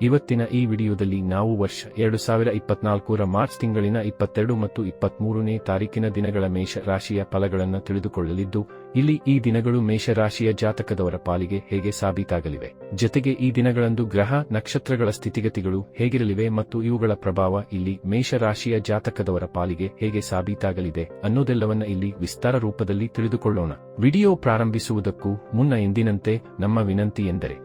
ಇವತ್ತಿನ ಈ ವಿಡಿಯೋದಲ್ಲಿ ನಾವು ವರ್ಷ ಎರಡು ಸಾವಿರ ಇಪ್ಪತ್ನಾಲ್ಕರ ಮಾರ್ಚ್ ತಿಂಗಳಿನ ಇಪ್ಪತ್ತೆರಡು ಮತ್ತು ಇಪ್ಪತ್ಮೂರನೇ ತಾರೀಕಿನ ದಿನಗಳ ಮೇಷ ರಾಶಿಯ ಫಲಗಳನ್ನು ತಿಳಿದುಕೊಳ್ಳಲಿದ್ದು, ಇಲ್ಲಿ ಈ ದಿನಗಳು ಮೇಷರಾಶಿಯ ಜಾತಕದವರ ಪಾಲಿಗೆ ಹೇಗೆ ಸಾಬೀತಾಗಲಿವೆ. ಜೊತೆಗೆ ಈ ದಿನಗಳಂದು ಗ್ರಹ, ನಕ್ಷತ್ರಗಳ ಸ್ಥಿತಿಗತಿಗಳು ಹೇಗಿರಲಿವೆ ಮತ್ತು ಇವುಗಳ ಪ್ರಭಾವ ಇಲ್ಲಿ ಮೇಷರಾಶಿಯ ಜಾತಕದವರ ಪಾಲಿಗೆ ಹೇಗೆ ಸಾಬೀತಾಗಲಿದೆ ಅನ್ನೋದೆಲ್ಲವನ್ನ ಇಲ್ಲಿ ವಿಸ್ತಾರ ರೂಪದಲ್ಲಿ ತಿಳಿದುಕೊಳ್ಳೋಣ. ವಿಡಿಯೋ ಪ್ರಾರಂಭಿಸುವುದಕ್ಕೂ ಮುನ್ನ ಎಂದಿನಂತೆ ನಮ್ಮ ವಿನಂತಿ ಎಂದರೆ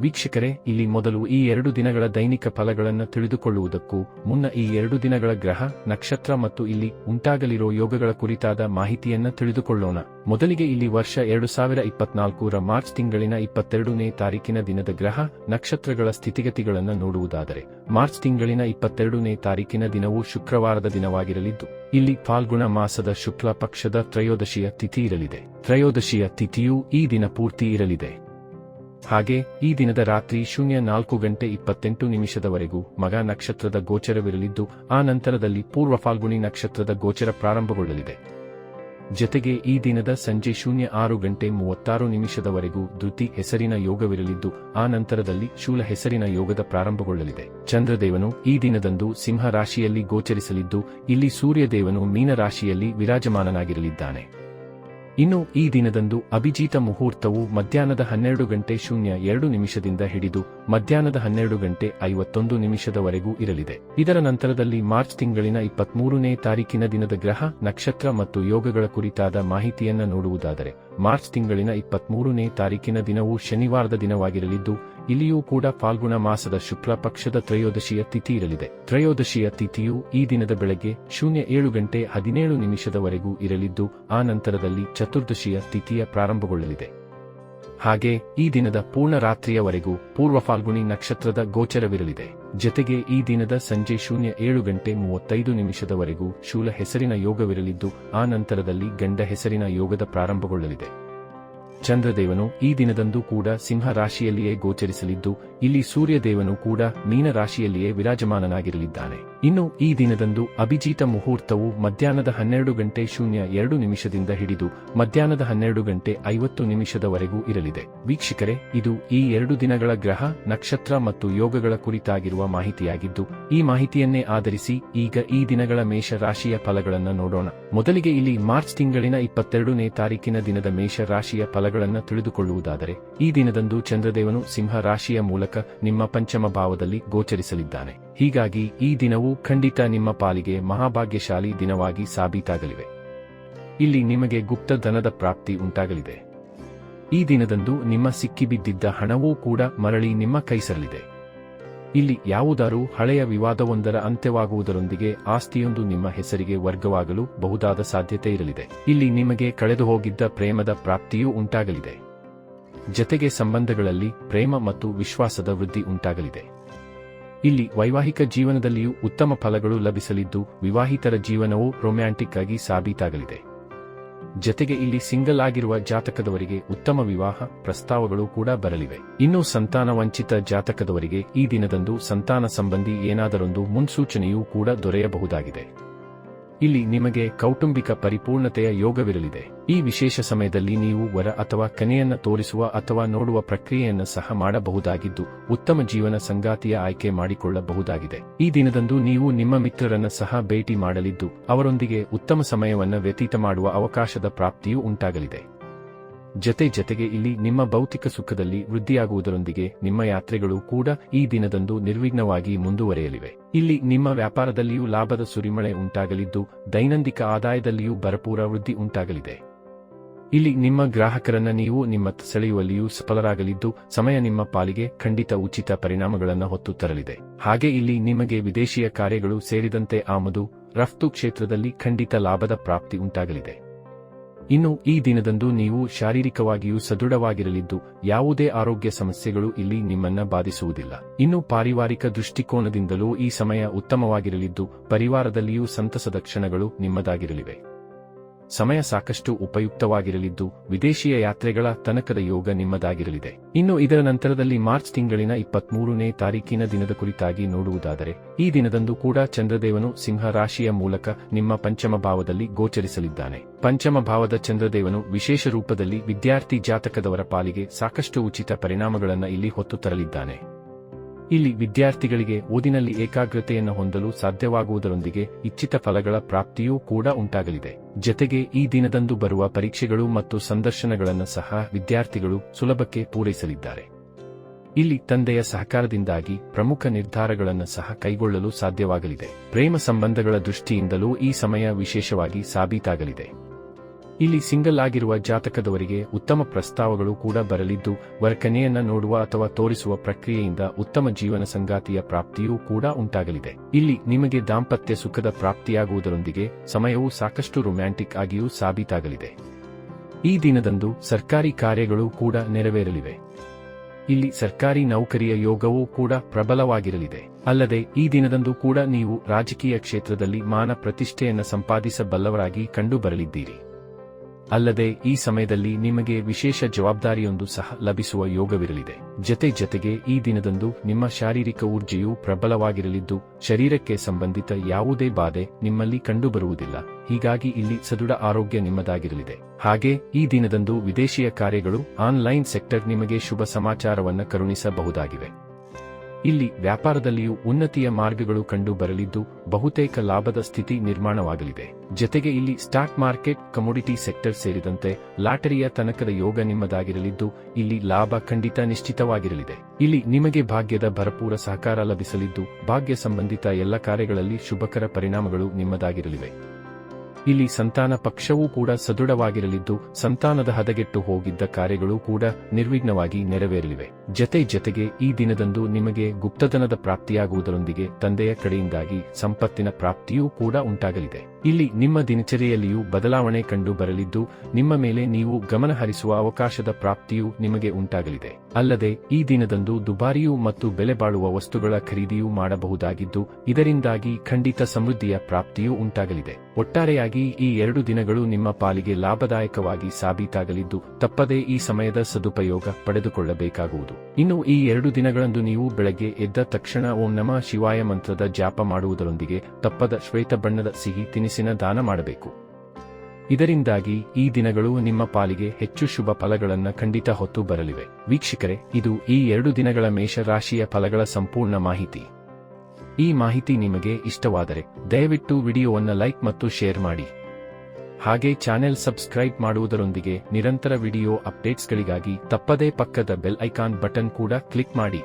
ವೀಕ್ಷಕರೇ, ಇಲ್ಲಿ ಮೊದಲು ಈ ಎರಡು ದಿನಗಳ ದೈನಿಕ ಫಲಗಳನ್ನು ತಿಳಿದುಕೊಳ್ಳುವುದಕ್ಕೂ ಮುನ್ನ ಈ ಎರಡು ದಿನಗಳ ಗ್ರಹ, ನಕ್ಷತ್ರ ಮತ್ತು ಇಲ್ಲಿ ಉಂಟಾಗಲಿರೋ ಯೋಗಗಳ ಕುರಿತಾದ ಮಾಹಿತಿಯನ್ನ ತಿಳಿದುಕೊಳ್ಳೋಣ. ಮೊದಲಿಗೆ ಇಲ್ಲಿ ವರ್ಷ ಎರಡು ಸಾವಿರ ಇಪ್ಪತ್ನಾಲ್ಕರ ಮಾರ್ಚ್ ತಿಂಗಳಿನ ಇಪ್ಪತ್ತೆರಡನೇ ತಾರೀಕಿನ ದಿನದ ಗ್ರಹ, ನಕ್ಷತ್ರಗಳ ಸ್ಥಿತಿಗತಿಗಳನ್ನು ನೋಡುವುದಾದರೆ, ಮಾರ್ಚ್ ತಿಂಗಳಿನ ಇಪ್ಪತ್ತೆರಡನೇ ತಾರೀಕಿನ ದಿನವು ಶುಕ್ರವಾರದ ದಿನವಾಗಿರಲಿದ್ದು, ಇಲ್ಲಿ ಫಾಲ್ಗುಣ ಮಾಸದ ಶುಕ್ಲ ಪಕ್ಷದ ತ್ರಯೋದಶಿಯ ತಿಥಿ ಇರಲಿದೆ. ತ್ರಯೋದಶಿಯ ತಿಥಿಯೂ ಈ ದಿನ ಪೂರ್ತಿ ಇರಲಿದೆ. ಹಾಗೆ, ಈ ದಿನದ ರಾತ್ರಿ ಶೂನ್ಯ ನಾಲ್ಕು ಗಂಟೆ ಇಪ್ಪತ್ತೆಂಟು ನಿಮಿಷದವರೆಗೂ ಮಗ ನಕ್ಷತ್ರದ ಗೋಚರವಿರಲಿದ್ದು, ಆ ನಂತರದಲ್ಲಿ ಪೂರ್ವ ಫಾಲ್ಗುಣಿ ನಕ್ಷತ್ರದ ಗೋಚರ ಪ್ರಾರಂಭಗೊಳ್ಳಲಿದೆ. ಜತೆಗೆ ಈ ದಿನದ ಸಂಜೆ ಶೂನ್ಯ ಆರು ಗಂಟೆ ಮೂವತ್ತಾರು ನಿಮಿಷದವರೆಗೂ ಧೃತಿ ಹೆಸರಿನ ಯೋಗವಿರಲಿದ್ದು, ಆ ನಂತರದಲ್ಲಿ ಶೂಲ ಹೆಸರಿನ ಯೋಗದ ಪ್ರಾರಂಭಗೊಳ್ಳಲಿದೆ. ಚಂದ್ರದೇವನು ಈ ದಿನದಂದು ಸಿಂಹ ರಾಶಿಯಲ್ಲಿ ಗೋಚರಿಸಲಿದ್ದು, ಇಲ್ಲಿ ಸೂರ್ಯದೇವನು ಮೀನರಾಶಿಯಲ್ಲಿ ವಿರಾಜಮಾನನಾಗಿರಲಿದ್ದಾನೆ. ಇನ್ನು ಈ ದಿನದಂದು ಅಭಿಜಿತ ಮುಹೂರ್ತವು ಮಧ್ಯಾಹ್ನದ ಹನ್ನೆರಡು ಗಂಟೆ ಶೂನ್ಯ ಎರಡು ನಿಮಿಷದಿಂದ ಹಿಡಿದು ಮಧ್ಯಾಹ್ನದ ಹನ್ನೆರಡು ಗಂಟೆ ಐವತ್ತೊಂದು ನಿಮಿಷದವರೆಗೂ ಇರಲಿದೆ. ಇದರ ನಂತರದಲ್ಲಿ ಮಾರ್ಚ್ ತಿಂಗಳಿನ ಇಪ್ಪತ್ಮೂರನೇ ತಾರೀಕಿನ ದಿನದ ಗ್ರಹ, ನಕ್ಷತ್ರ ಮತ್ತು ಯೋಗಗಳ ಕುರಿತಾದ ಮಾಹಿತಿಯನ್ನ ನೋಡುವುದಾದರೆ ಮಾರ್ಚ್ ತಿಂಗಳಿನ ಇಪ್ಪತ್ಮೂರನೇ ತಾರೀಕಿನ ದಿನವು ಶನಿವಾರದ ದಿನವಾಗಿರಲಿದ್ದು ಇಲ್ಲಿಯೂ ಕೂಡ ಫಾಲ್ಗುಣ ಮಾಸದ ಶುಕ್ಲ ಪಕ್ಷದ ತ್ರಯೋದಶಿಯ ತಿಥಿ ಇರಲಿದೆ. ತ್ರಯೋದಶಿಯ ತಿಥಿಯು ಈ ದಿನದ ಬೆಳಗ್ಗೆ ಶೂನ್ಯ ಏಳು ಗಂಟೆ ಹದಿನೇಳು ನಿಮಿಷದವರೆಗೂ ಇರಲಿದ್ದು, ಆ ನಂತರದಲ್ಲಿ ಚತುರ್ದಶಿಯ ತಿಥಿಯ ಪ್ರಾರಂಭಗೊಳ್ಳಲಿದೆ. ಹಾಗೆ ಈ ದಿನದ ಪೂರ್ಣ ರಾತ್ರಿಯವರೆಗೂ ಪೂರ್ವ ಫಾಲ್ಗುಣಿ ನಕ್ಷತ್ರದ ಗೋಚರವಿರಲಿದೆ. ಜತೆಗೆ ಈ ದಿನದ ಸಂಜೆ ಶೂನ್ಯ ಏಳು ಗಂಟೆ ಮೂವತ್ತೈದು ನಿಮಿಷದವರೆಗೂ ಶೂಲ ಹೆಸರಿನ ಯೋಗವಿರಲಿದ್ದು, ಆ ನಂತರದಲ್ಲಿ ಗಂಡ ಹೆಸರಿನ ಯೋಗದ ಪ್ರಾರಂಭಗೊಳ್ಳಲಿದೆ. ಚಂದ್ರದೇವನು ಈ ದಿನದಂದು ಕೂಡ ಸಿಂಹ ರಾಶಿಯಲ್ಲಿಯೇ ಗೋಚರಿಸಲಿದ್ದು ಇಲ್ಲಿ ಸೂರ್ಯದೇವನು ಕೂಡ ಮೀನರಾಶಿಯಲ್ಲಿಯೇ ವಿರಾಜಮಾನನಾಗಿರಲಿದ್ದಾನೆ. ಇನ್ನು ಈ ದಿನದಂದು ಅಭಿಜೀತ ಮುಹೂರ್ತವು ಮಧ್ಯಾಹ್ನದ ಹನ್ನೆರಡು ಗಂಟೆ ಶೂನ್ಯ ಎರಡು ನಿಮಿಷದಿಂದ ಹಿಡಿದು ಮಧ್ಯಾಹ್ನದ ಹನ್ನೆರಡು ಗಂಟೆ ಐವತ್ತು ನಿಮಿಷದವರೆಗೂ ಇರಲಿದೆ. ವೀಕ್ಷಕರೇ, ಇದು ಈ ಎರಡು ದಿನಗಳ ಗ್ರಹ, ನಕ್ಷತ್ರ ಮತ್ತು ಯೋಗಗಳ ಕುರಿತಾಗಿರುವ ಮಾಹಿತಿಯಾಗಿದ್ದು, ಈ ಮಾಹಿತಿಯನ್ನೇ ಆಧರಿಸಿ ಈಗ ಈ ದಿನಗಳ ಮೇಷ ರಾಶಿಯ ಫಲಗಳನ್ನು ನೋಡೋಣ. ಮೊದಲಿಗೆ ಇಲ್ಲಿ ಮಾರ್ಚ್ ತಿಂಗಳಿನ ಇಪ್ಪತ್ತೆರಡನೇ ತಾರೀಕಿನ ದಿನದ ಮೇಷ ರಾಶಿಯ ಫಲಗಳನ್ನು ತಿಳಿದುಕೊಳ್ಳುವುದಾದರೆ, ಈ ದಿನದಂದು ಚಂದ್ರದೇವನು ಸಿಂಹ ರಾಶಿಯ ಮೂಲಕ ನಿಮ್ಮ ಪಂಚಮ ಭಾವದಲ್ಲಿ ಗೋಚರಿಸಲಿದ್ದಾನೆ. ಹೀಗಾಗಿ ಈ ದಿನವು ಖಂಡಿತ ನಿಮ್ಮ ಪಾಲಿಗೆ ಮಹಾಭಾಗ್ಯಶಾಲಿ ದಿನವಾಗಿ ಸಾಬೀತಾಗಲಿವೆ. ಇಲ್ಲಿ ನಿಮಗೆ ಗುಪ್ತ ಧನದ ಪ್ರಾಪ್ತಿ ಉಂಟಾಗಲಿದೆ. ಈ ದಿನದಂದು ನಿಮ್ಮ ಸಿಕ್ಕಿಬಿದ್ದಿದ್ದ ಹಣವೂ ಕೂಡ ಮರಳಿ ನಿಮ್ಮ ಕೈಸರಲಿದೆ ಇಲ್ಲಿ ಯಾವುದಾರೂ ಹಳೆಯ ವಿವಾದವೊಂದರ ಅಂತ್ಯವಾಗುವುದರೊಂದಿಗೆ ಆಸ್ತಿಯೊಂದು ನಿಮ್ಮ ಹೆಸರಿಗೆ ವರ್ಗವಾಗಲು ಬಹುದಾದ ಸಾಧ್ಯತೆ ಇರಲಿದೆ. ಇಲ್ಲಿ ನಿಮಗೆ ಕಳೆದು ಹೋಗಿದ್ದ ಪ್ರೇಮದ ಪ್ರಾಪ್ತಿಯೂ ಉಂಟಾಗಲಿದೆ. ಜತೆಗೆ ಸಂಬಂಧಗಳಲ್ಲಿ ಪ್ರೇಮ ಮತ್ತು ವಿಶ್ವಾಸದ ವೃದ್ಧಿ ಉಂಟಾಗಲಿದೆ. ಇಲ್ಲಿ ವೈವಾಹಿಕ ಜೀವನದಲ್ಲಿಯೂ ಉತ್ತಮ ಫಲಗಳು ಲಭಿಸಲಿದ್ದು, ವಿವಾಹಿತರ ಜೀವನವೂ ರೊಮ್ಯಾಂಟಿಕ್ ಆಗಿ ಸಾಬೀತಾಗಲಿದೆ. ಜತೆಗೆ ಇಲ್ಲಿ ಸಿಂಗಲ್ ಆಗಿರುವ ಜಾತಕದವರಿಗೆ ಉತ್ತಮ ವಿವಾಹ ಪ್ರಸ್ತಾವಗಳು ಕೂಡ ಬರಲಿವೆ. ಇನ್ನು ಸಂತಾನ ವಂಚಿತ ಜಾತಕದವರಿಗೆ ಈ ದಿನದಂದು ಸಂತಾನ ಸಂಬಂಧಿ ಏನಾದರೊಂದು ಮುನ್ಸೂಚನೆಯೂ ಕೂಡ ದೊರೆಯಬಹುದಾಗಿದೆ. ಇಲ್ಲಿ ನಿಮಗೆ ಕೌಟುಂಬಿಕ ಪರಿಪೂರ್ಣತೆಯ ಯೋಗವಿರಲಿದೆ. ಈ ವಿಶೇಷ ಸಮಯದಲ್ಲಿ ನೀವು ವರ ಅಥವಾ ಕನೆಯನ್ನ ತೋರಿಸುವ ಅಥವಾ ನೋಡುವ ಪ್ರಕ್ರಿಯೆಯನ್ನು ಸಹ ಮಾಡಬಹುದಾಗಿದ್ದು, ಉತ್ತಮ ಜೀವನ ಸಂಗಾತಿಯ ಆಯ್ಕೆ ಮಾಡಿಕೊಳ್ಳಬಹುದಾಗಿದೆ. ಈ ದಿನದಂದು ನೀವು ನಿಮ್ಮ ಮಿತ್ರರನ್ನ ಸಹ ಭೇಟಿ ಮಾಡಲಿದ್ದು, ಅವರೊಂದಿಗೆ ಉತ್ತಮ ಸಮಯವನ್ನು ವ್ಯತೀತ ಮಾಡುವ ಅವಕಾಶದ ಪ್ರಾಪ್ತಿಯೂ ಉಂಟಾಗಲಿದೆ. ಜತೆ ಜತೆಗೆ ಇಲ್ಲಿ ನಿಮ್ಮ ಭೌತಿಕ ಸುಖದಲ್ಲಿ ವೃದ್ಧಿಯಾಗುವುದರೊಂದಿಗೆ ನಿಮ್ಮ ಯಾತ್ರೆಗಳು ಕೂಡ ಈ ದಿನದಂದು ನಿರ್ವಿಘ್ನವಾಗಿ ಮುಂದುವರೆಯಲಿವೆ. ಇಲ್ಲಿ ನಿಮ್ಮ ವ್ಯಾಪಾರದಲ್ಲಿಯೂ ಲಾಭದ ಸುರಿಮಳೆ ಉಂಟಾಗಲಿದ್ದು, ದೈನಂದಿಕ ಆದಾಯದಲ್ಲಿಯೂ ಭರಪೂರ ವೃದ್ಧಿ ಉಂಟಾಗಲಿದೆ. ಇಲ್ಲಿ ನಿಮ್ಮ ಗ್ರಾಹಕರನ್ನ ನೀವು ನಿಮ್ಮ ಸೆಳೆಯುವಲ್ಲಿಯೂ ಸಫಲರಾಗಲಿದ್ದು, ಸಮಯ ನಿಮ್ಮ ಪಾಲಿಗೆ ಖಂಡಿತ ಉಚಿತ ಪರಿಣಾಮಗಳನ್ನು ಹೊತ್ತು ತರಲಿದೆ. ಹಾಗೆ ಇಲ್ಲಿ ನಿಮಗೆ ವಿದೇಶಿಯ ಕಾರ್ಯಗಳು ಸೇರಿದಂತೆ ಆಮದು, ರಫ್ತು ಕ್ಷೇತ್ರದಲ್ಲಿ ಖಂಡಿತ ಲಾಭದ ಪ್ರಾಪ್ತಿ ಉಂಟಾಗಲಿದೆ. ಇನ್ನು ಈ ದಿನದಂದು ನೀವು ಶಾರೀರಿಕವಾಗಿಯೂ ಸದೃಢವಾಗಿರಲಿದ್ದು, ಯಾವುದೇ ಆರೋಗ್ಯ ಸಮಸ್ಯೆಗಳು ಇಲ್ಲಿ ನಿಮ್ಮನ್ನ ಬಾಧಿಸುವುದಿಲ್ಲ. ಇನ್ನು ಪಾರಿವಾರಿಕ ದೃಷ್ಟಿಕೋನದಿಂದಲೂ ಈ ಸಮಯ ಉತ್ತಮವಾಗಿರಲಿದ್ದು, ಪರಿವಾರದಲ್ಲಿಯೂ ಸಂತಸದ ಕ್ಷಣಗಳು ನಿಮ್ಮದಾಗಿರಲಿವೆ. ಸಮಯ ಸಾಕಷ್ಟು ಉಪಯುಕ್ತವಾಗಿರಲಿದ್ದು, ವಿದೇಶಿಯ ಯಾತ್ರೆಗಳ ತನಕದ ಯೋಗ ನಿಮ್ಮದಾಗಿರಲಿದೆ. ಇನ್ನು ಇದರ ನಂತರದಲ್ಲಿ ಮಾರ್ಚ್ ತಿಂಗಳಿನ ಇಪ್ಪತ್ಮೂರನೇ ತಾರೀಕಿನ ದಿನದ ಕುರಿತಾಗಿ ನೋಡುವುದಾದರೆ, ಈ ದಿನದಂದು ಕೂಡ ಚಂದ್ರದೇವನು ಸಿಂಹ ರಾಶಿಯ ಮೂಲಕ ನಿಮ್ಮ ಪಂಚಮ ಭಾವದಲ್ಲಿ ಗೋಚರಿಸಲಿದ್ದಾನೆ. ಪಂಚಮ ಭಾವದ ಚಂದ್ರದೇವನು ವಿಶೇಷ ರೂಪದಲ್ಲಿ ವಿದ್ಯಾರ್ಥಿ ಜಾತಕದವರ ಪಾಲಿಗೆ ಸಾಕಷ್ಟು ಉಚಿತ ಪರಿಣಾಮಗಳನ್ನು ಇಲ್ಲಿ ಹೊತ್ತು ತರಲಿದ್ದಾನೆ. ಇಲ್ಲಿ ವಿದ್ಯಾರ್ಥಿಗಳಿಗೆ ಓದಿನಲ್ಲಿ ಏಕಾಗ್ರತೆಯನ್ನು ಹೊಂದಲು ಸಾಧ್ಯವಾಗುವುದರೊಂದಿಗೆ ಇಚ್ಛಿತ ಫಲಗಳ ಪ್ರಾಪ್ತಿಯೂ ಕೂಡ ಉಂಟಾಗಲಿದೆ. ಜತೆಗೆ ಈ ದಿನದಂದು ಬರುವ ಪರೀಕ್ಷೆಗಳು ಮತ್ತು ಸಂದರ್ಶನಗಳನ್ನು ಸಹ ವಿದ್ಯಾರ್ಥಿಗಳು ಸುಲಭಕ್ಕೆ ಪೂರೈಸಲಿದ್ದಾರೆ. ಇಲ್ಲಿ ತಂದೆಯ ಸಹಕಾರದಿಂದಾಗಿ ಪ್ರಮುಖ ನಿರ್ಧಾರಗಳನ್ನು ಸಹ ಕೈಗೊಳ್ಳಲು ಸಾಧ್ಯವಾಗಲಿದೆ. ಪ್ರೇಮ ಸಂಬಂಧಗಳ ದೃಷ್ಟಿಯಿಂದಲೂ ಈ ಸಮಯ ವಿಶೇಷವಾಗಿ ಸಾಬೀತಾಗಲಿದೆ. ಇಲ್ಲಿ ಸಿಂಗಲ್ ಆಗಿರುವ ಜಾತಕದವರಿಗೆ ಉತ್ತಮ ಪ್ರಸ್ತಾವಗಳು ಕೂಡ ಬರಲಿದ್ದು, ವರ್ಕನೆಯನ್ನ ನೋಡುವ ಅಥವಾ ತೋರಿಸುವ ಪ್ರಕ್ರಿಯೆಯಿಂದ ಉತ್ತಮ ಜೀವನ ಸಂಗಾತಿಯ ಪ್ರಾಪ್ತಿಯೂ ಕೂಡ ಉಂಟಾಗಲಿದೆ. ಇಲ್ಲಿ ನಿಮಗೆ ದಾಂಪತ್ಯ ಸುಖದ ಪ್ರಾಪ್ತಿಯಾಗುವುದರೊಂದಿಗೆ ಸಮಯವು ಸಾಕಷ್ಟು ರೊಮ್ಯಾಂಟಿಕ್ ಆಗಿಯೂ ಸಾಬೀತಾಗಲಿದೆ. ಈ ದಿನದಂದು ಸರ್ಕಾರಿ ಕಾರ್ಯಗಳು ಕೂಡ ನೆರವೇರಲಿವೆ. ಇಲ್ಲಿ ಸರ್ಕಾರಿ ನೌಕರಿಯ ಯೋಗವೂ ಕೂಡ ಪ್ರಬಲವಾಗಿರಲಿದೆ. ಅಲ್ಲದೆ ಈ ದಿನದಂದು ಕೂಡ ನೀವು ರಾಜಕೀಯ ಕ್ಷೇತ್ರದಲ್ಲಿ ಮಾನ ಪ್ರತಿಷ್ಠೆಯನ್ನು ಸಂಪಾದಿಸಬಲ್ಲವರಾಗಿ ಕಂಡುಬರಲಿದ್ದೀರಿ. ಅಲ್ಲದೆ ಈ ಸಮಯದಲ್ಲಿ ನಿಮಗೆ ವಿಶೇಷ ಜವಾಬ್ದಾರಿಯೊಂದು ಸಹ ಲಭಿಸುವ ಯೋಗವಿರಲಿದೆ. ಜತೆ ಜತೆಗೆ ಈ ದಿನದಂದು ನಿಮ್ಮ ಶಾರೀರಿಕ ಊರ್ಜೆಯು ಪ್ರಬಲವಾಗಿರಲಿದ್ದು, ಶರೀರಕ್ಕೆ ಸಂಬಂಧಿತ ಯಾವುದೇ ಬಾಧೆ ನಿಮ್ಮಲ್ಲಿ ಕಂಡುಬರುವುದಿಲ್ಲ. ಹೀಗಾಗಿ ಇಲ್ಲಿ ಸದೃಢ ಆರೋಗ್ಯ ನಿಮ್ಮದಾಗಿರಲಿದೆ. ಹಾಗೆ ಈ ದಿನದಂದು ವಿದೇಶಿಯ ಕಾರ್ಯಗಳು, ಆನ್ಲೈನ್ ಸೆಕ್ಟರ್ ನಿಮಗೆ ಶುಭ ಸಮಾಚಾರವನ್ನು ಕರುಣಿಸಬಹುದಾಗಿವೆ. ಇಲ್ಲಿ ವ್ಯಾಪಾರದಲ್ಲಿಯೂ ಉನ್ನತಿಯ ಮಾರ್ಗಗಳು ಕಂಡು ಬರಲಿದ್ದು ಬಹುತೇಕ ಲಾಭದ ಸ್ಥಿತಿ ನಿರ್ಮಾಣವಾಗಲಿದೆ. ಜತೆಗೆ ಇಲ್ಲಿ ಸ್ಟಾಕ್ ಮಾರ್ಕೆಟ್, ಕಮೋಡಿಟಿ ಸೆಕ್ಟರ್ ಸೇರಿದಂತೆ ಲಾಟರಿಯ ತನಕದ ಯೋಗ ನಿಮ್ಮದಾಗಿರಲಿದ್ದು ಇಲ್ಲಿ ಲಾಭ ಖಂಡಿತ ನಿಶ್ಚಿತವಾಗಿರಲಿದೆ. ಇಲ್ಲಿ ನಿಮಗೆ ಭಾಗ್ಯದ ಭರಪೂರ ಸಹಕಾರ ಲಭಿಸಲಿದ್ದು ಭಾಗ್ಯ ಸಂಬಂಧಿತ ಎಲ್ಲ ಕಾರ್ಯಗಳಲ್ಲಿ ಶುಭಕರ ಪರಿಣಾಮಗಳು ನಿಮ್ಮದಾಗಿರಲಿವೆ. ಇಲ್ಲಿ ಸಂತಾನ ಪಕ್ಷವೂ ಕೂಡ ಸದೃಢವಾಗಿರಲಿದ್ದು, ಸಂತಾನದ ಹದಗೆಟ್ಟು ಹೋಗಿದ್ದ ಕಾರ್ಯಗಳು ಕೂಡ ನಿರ್ವಿಘ್ನವಾಗಿ ನೆರವೇರಲಿವೆ. ಜತೆ ಜತೆಗೆ ಈ ದಿನದಂದು ನಿಮಗೆ ಗುಪ್ತಧನದ ಪ್ರಾಪ್ತಿಯಾಗುವುದರೊಂದಿಗೆ ತಂದೆಯ ಕಡೆಯಿಂದಾಗಿ ಸಂಪತ್ತಿನ ಪ್ರಾಪ್ತಿಯೂ ಕೂಡ ಉಂಟಾಗಲಿದೆ. ಇಲ್ಲಿ ನಿಮ್ಮ ದಿನಚರಿಯಲ್ಲಿಯೂ ಬದಲಾವಣೆ ಕಂಡು ಬರಲಿದ್ದು, ನಿಮ್ಮ ಮೇಲೆ ನೀವು ಗಮನ ಹರಿಸುವ ಅವಕಾಶದ ಪ್ರಾಪ್ತಿಯು ನಿಮಗೆ ಉಂಟಾಗಲಿದೆ. ಅಲ್ಲದೆ, ಈ ದಿನದಂದು ದುಬಾರಿಯೂ ಮತ್ತು ಬೆಲೆ ಬಾಳುವ ವಸ್ತುಗಳ ಖರೀದಿಯೂ ಮಾಡಬಹುದಾಗಿದ್ದು, ಇದರಿಂದಾಗಿ ಖಂಡಿತ ಸಮೃದ್ಧಿಯ ಪ್ರಾಪ್ತಿಯೂ ಉಂಟಾಗಲಿದೆ. ಒಟ್ಟಾರೆಯಾಗಿ, ಈ ಎರಡು ದಿನಗಳು ನಿಮ್ಮ ಪಾಲಿಗೆ ಲಾಭದಾಯಕವಾಗಿ ಸಾಬೀತಾಗಲಿದ್ದು, ತಪ್ಪದೇ ಈ ಸಮಯದ ಸದುಪಯೋಗ ಪಡೆದುಕೊಳ್ಳಬೇಕಾಗುವುದು. ಇನ್ನು ಈ ಎರಡು ದಿನಗಳಂದು ನೀವು ಬೆಳಗ್ಗೆ ಎದ್ದ ತಕ್ಷಣ ಓಂ ನಮ ಶಿವಾಯ ಮಂತ್ರದ ಜಾಪ ಮಾಡುವುದರೊಂದಿಗೆ ತಪ್ಪದ ಶ್ವೇತ ಬಣ್ಣದ ಸಿಹಿ ತಿನಿಸಿನ ದಾನ ಮಾಡಬೇಕು. ಇದರಿಂದಾಗಿ ಈ ದಿನಗಳು ನಿಮ್ಮ ಪಾಲಿಗೆ ಹೆಚ್ಚು ಶುಭ ಫಲಗಳನ್ನು ಖಂಡಿತ ಹೊತ್ತು ಬರಲಿವೆ. ವೀಕ್ಷಕರೇ, ಇದು ಈ ಎರಡು ದಿನಗಳ ಮೇಷರಾಶಿಯ ಫಲಗಳ ಸಂಪೂರ್ಣ ಮಾಹಿತಿ. ಈ ಮಾಹಿತಿ ನಿಮಗೆ ಇಷ್ಟವಾದರೆ ದಯವಿಟ್ಟು ವಿಡಿಯೋವನ್ನು ಲೈಕ್ ಮತ್ತು ಶೇರ್ ಮಾಡಿ. ಹಾಗೆ ಚಾನೆಲ್ ಸಬ್ಸ್ಕ್ರೈಬ್ ಮಾಡುವುದರೊಂದಿಗೆ ನಿರಂತರ ವಿಡಿಯೋ ಅಪ್ಡೇಟ್ಸ್ಗಳಿಗಾಗಿ ತಪ್ಪದೇ ಪಕ್ಕದ ಬೆಲ್ ಐಕಾನ್ ಬಟನ್ ಕೂಡ ಕ್ಲಿಕ್ ಮಾಡಿ.